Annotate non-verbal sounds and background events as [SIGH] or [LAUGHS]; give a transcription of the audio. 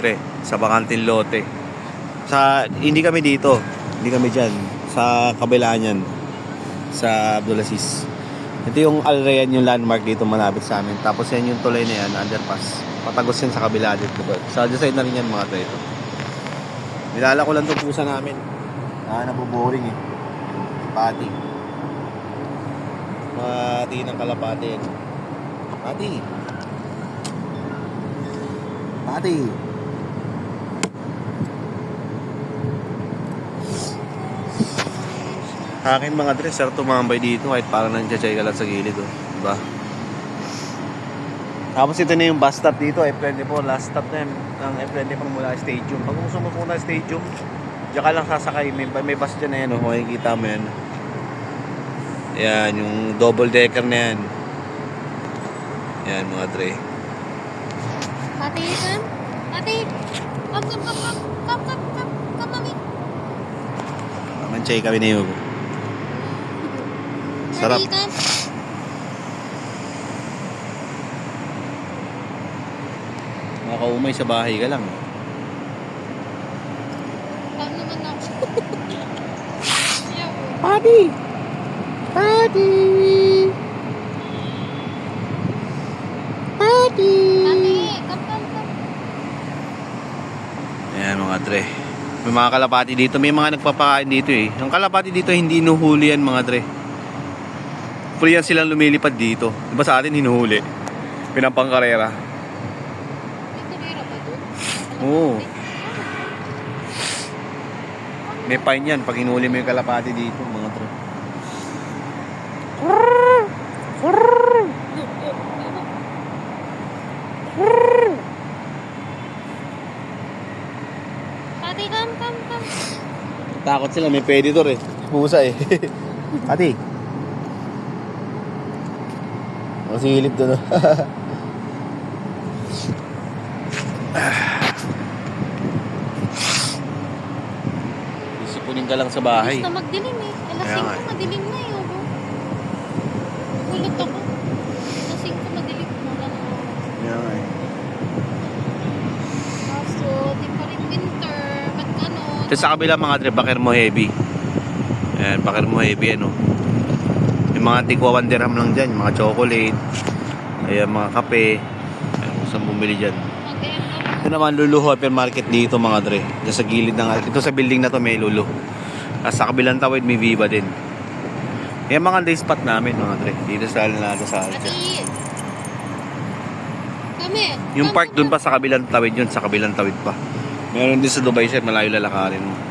Dre. Sa bakanting lote. Sa, hindi kami dito. Hindi kami dyan. Sa kabila niyan. Sa Abdulaziz. Ito yung Alrayan yung landmark dito malapit sa amin. Tapos yan yung tulay na yan, underpass. Patagos yan sa kabila dito. Sa other side na rin yan mga Dre. Ito. Nilala ko lang itong pusa namin. Ah, nabuboring eh. Pati. Pati ng kalapati yan. Pati. Pati. Akin mga dress, sir, tumambay dito kahit parang nandiyan ka lang sa gilid, oh. Diba? Tapos ito na yung bus stop dito, F24, last stop na yan ng F24 mula stadium. Pag gusto mo muna stadium, diyan ka lang sasakay, may, may bus dyan na yan, oh. makikita mo yan. Yan, yung double decker na yan. Yan mga dre. Ate, come. Ate, come, come, come, come, come, come, come, come, mami. Manchay kami na yun. Sarap. Ate, come. Makaumay sa bahay ka lang. Paano naman ako? Come, come, come. Ayan mga dre. May mga kalapati dito. May mga nagpapakain dito eh. Ang kalapati dito hindi inuhuli yan mga dre. Free yan silang lumilipad dito. Diba sa atin hinuhuli? Pinapangkarera. Oo. May fine yan pag inuhuli mo yung kalapati dito mga dre. Ate, come, come, come. Takot sila, may predator eh. Pusa eh. [LAUGHS] Ati. Ang silip doon. oh. [LAUGHS] Isipunin ka lang sa bahay. Gusto magdilim eh. Alas Kaya 5 nga eh. madilim na eh. Oh. Gulat ako. Alas 5 madilim na lang. Yan nga eh. Kaso, di pa rin winter. Ba't ganon? Ito sa kabila mga tre, bakir mo heavy. Ayan, bakir mo heavy ano. Yung mga tigwa 1 dirham lang dyan, mga chocolate. Ayan, mga kape. Ayan, kung saan bumili dyan. Ito naman Lulu Hypermarket dito mga dre. Diyan sa gilid ng ito sa building na to may Lulu. At sa kabilang tawid may Viva din. Yan mga day spot namin mga dre. Dito sa Alnada sa. Alja. Kami. Yung park dun pa sa kabilang tawid yun, sa kabilang tawid pa. Meron din sa Dubai sir, malayo lalakarin mo.